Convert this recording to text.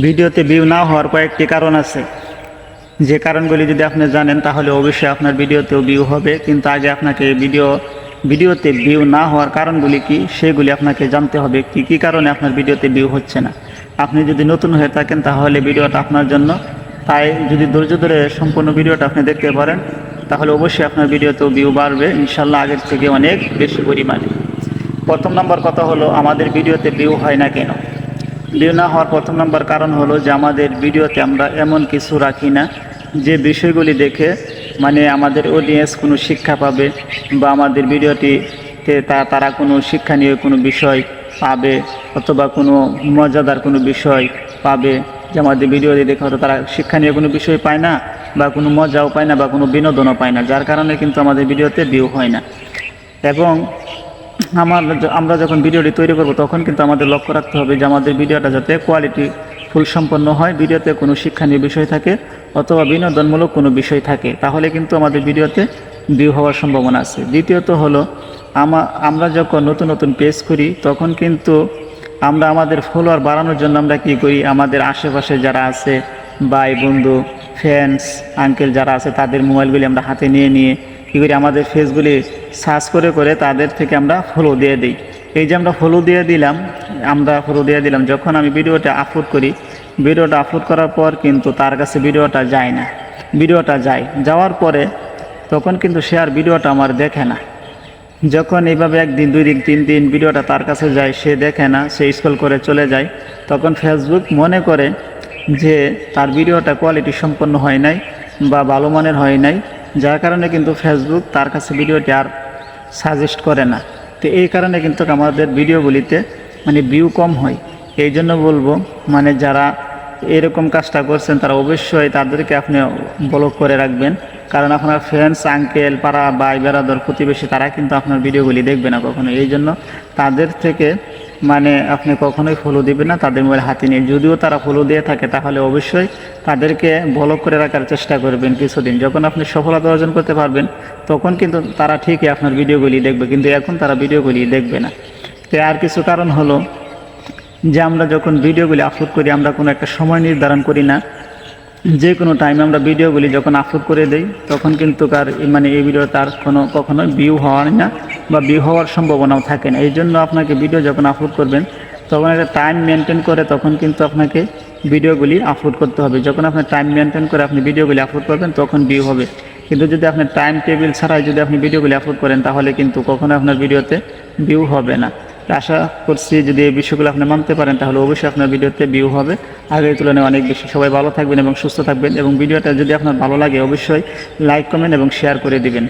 ভিডিওতে ভিউ না হওয়ার কয়েকটি কারণ আছে। যে কারণগুলি যদি আপনি জানেন, তাহলে অবশ্যই আপনার ভিডিওতেও ভিউ হবে। কিন্তু আগে আপনাকে ভিডিও ভিডিওতে ভিউ না হওয়ার কারণগুলি কি, সেগুলি আপনাকে জানতে হবে। কি কি কারণে আপনার ভিডিওতে ভিউ হচ্ছে না? আপনি যদি নতুন হয়ে থাকেন, তাহলে ভিডিওটা আপনার জন্য। তাই যদি ধৈর্য ধরে সম্পূর্ণ ভিডিওটা আপনি দেখতে পারেন, তাহলে অবশ্যই আপনার ভিডিওতেও ভিউ বাড়বে। ইনশাল্লাহ আগের থেকে অনেক বেশি পরিমাণে। প্রথম নম্বর কথা হলো, আমাদের ভিডিওতে ভিউ হয় না কেন? ভিউ না হওয়ার প্রথম নম্বর কারণ হলো যে আমাদের ভিডিওতে আমরা এমন কিছু রাখি না যে বিষয়গুলি দেখে মানে আমাদের অডিয়েন্স কোনো শিক্ষা পাবে বা আমাদের ভিডিওটিতে তারা কোনো শিক্ষণীয় কোনো বিষয় পাবে অথবা কোনো মজাদার কোনো বিষয় পাবে যে আমাদের ভিডিওটি দেখে হয়তো তারা শিক্ষণীয় কোনো বিষয় পায় না বা কোনো মজাও পায় না বা কোনো বিনোদনও পায় না। যার কারণে কিন্তু আমাদের ভিডিওতে ভিউ হয় না। এবং আমার আমরা যখন ভিডিওটি তৈরি করব, তখন কিন্তু আমাদের লক্ষ্য রাখতে হবে যে আমাদের ভিডিওটা যাতে কোয়ালিটি ফুল সম্পন্ন হয়, ভিডিওতে কোনো শিক্ষণীয় বিষয় থাকে অথবা বিনোদনমূলক কোনো বিষয় থাকে। তাহলে কিন্তু আমাদের ভিডিওতে ভিউ হওয়ার সম্ভাবনা আছে। দ্বিতীয়ত হলো, আমা, আমরা যখন নতুন নতুন পেজ করি তখন কিন্তু আমরা আমাদের ফলোয়ার বাড়ানোর জন্য আমরা কি করি? আমাদের আশেপাশে যারা আছে, ভাই, বন্ধু ফ্রেন্ডস আঙ্কেল যারা আছে, তাদের মোবাইলগুলি আমরা হাতে নিয়ে নিয়ে কী করি, আমাদের ফেসগুলি সার্চ করে করে তাদের থেকে আমরা ফলো দিয়ে দিই। এই যে আমরা ফলো দিয়ে দিলাম, আমরা ফলো দিয়ে দিলাম, যখন আমি ভিডিওটা আপলোড করি, ভিডিওটা আপলোড করার পর কিন্তু তার কাছে ভিডিওটা যায় না। ভিডিওটা যায়। যাওয়ার পরে তখন কিন্তু সে আর ভিডিওটা আমার দেখে না। যখন এইভাবে একদিন, দুই দিন, তিন দিন ভিডিওটা তার কাছে যায়, সে দেখে না, সে স্ক্রল করে চলে যায়। তখন ফেসবুক মনে করে যে তার ভিডিওটা কোয়ালিটি সম্পন্ন হয় নাই বা ভালো মানের হয় নাই। যার কারণে কিন্তু ফেসবুক তার কাছে ভিডিওটি আর সাজেস্ট করে না। তো এই কারণে কিন্তু আমাদের ভিডিওগুলিতে মানে ভিউ কম হয়। এই জন্য বলব মানে যারা এরকম কাজটা করছেন, তারা অবশ্যই তাদেরকে আপনি ব্লক করে রাখবেন। কারণ আপনার ফ্রেন্ডস আঙ্কেল পাড়া ভাই, বেড়াদর, প্রতিবেশী, তারা কিন্তু আপনার ভিডিওগুলি দেখবে না কখনো। এই জন্য তাদের থেকে মানে আপনি কখনোই ফলো দিবেন না, তাদের মোবাইল হাতে নিয়ে। যদিও তারা ফলো দিয়ে থাকে, তাহলে অবশ্যই তাদেরকে ব্লক করে রাখার চেষ্টা করবেন কিছুদিন। যখন আপনি সফলতা অর্জন করতে পারবেন, তখন কিন্তু তারা ঠিকই আপনার ভিডিওগুলি দেখবে, কিন্তু এখন তারা ভিডিওগুলি দেখবে না। তো আর কিছু কারণ হলো যে আমরা যখন ভিডিওগুলি আপলোড করি, আমরা কোনো একটা সময় নির্ধারণ করি না। যে কোনো টাইমে আমরা ভিডিওগুলি যখন আপলোড করে দেই, তখন কিন্তু কার মানে এই ভিডিও তার কোনো কখনো ভিউ হওয়ার না। বা ভিউ হওয়ার সম্ভাবনাও থাকে না। এই জন্য আপনাকে ভিডিও যখন আপলোড করবেন, তখন একটা টাইম মেনটেন করে তখন কিন্তু আপনাকে ভিডিওগুলি আপলোড করতে হবে। যখন আপনার টাইম মেনটেন করে আপনি ভিডিওগুলি আপলোড করবেন, তখন ভিউ হবে। কিন্তু যদি আপনি টাইম টেবিল ছাড়াই যদি আপনি ভিডিওগুলি আপলোড করেন, তাহলে কিন্তু কখনো আপনার ভিডিওতে ভিউ হবে না। আশা করছি যদি এই বিষয়গুলো আপনি মানতে পারেন, তাহলে অবশ্যই আপনার ভিডিওতে ভিউ হবে। আগের তুলনায় অনেক বেশি। সবাই ভালো থাকবেন এবং সুস্থ থাকবেন এবং ভিডিওটা যদি আপনার ভালো লাগে, অবশ্যই লাইক কমেন্ট এবং শেয়ার করে দিবেন।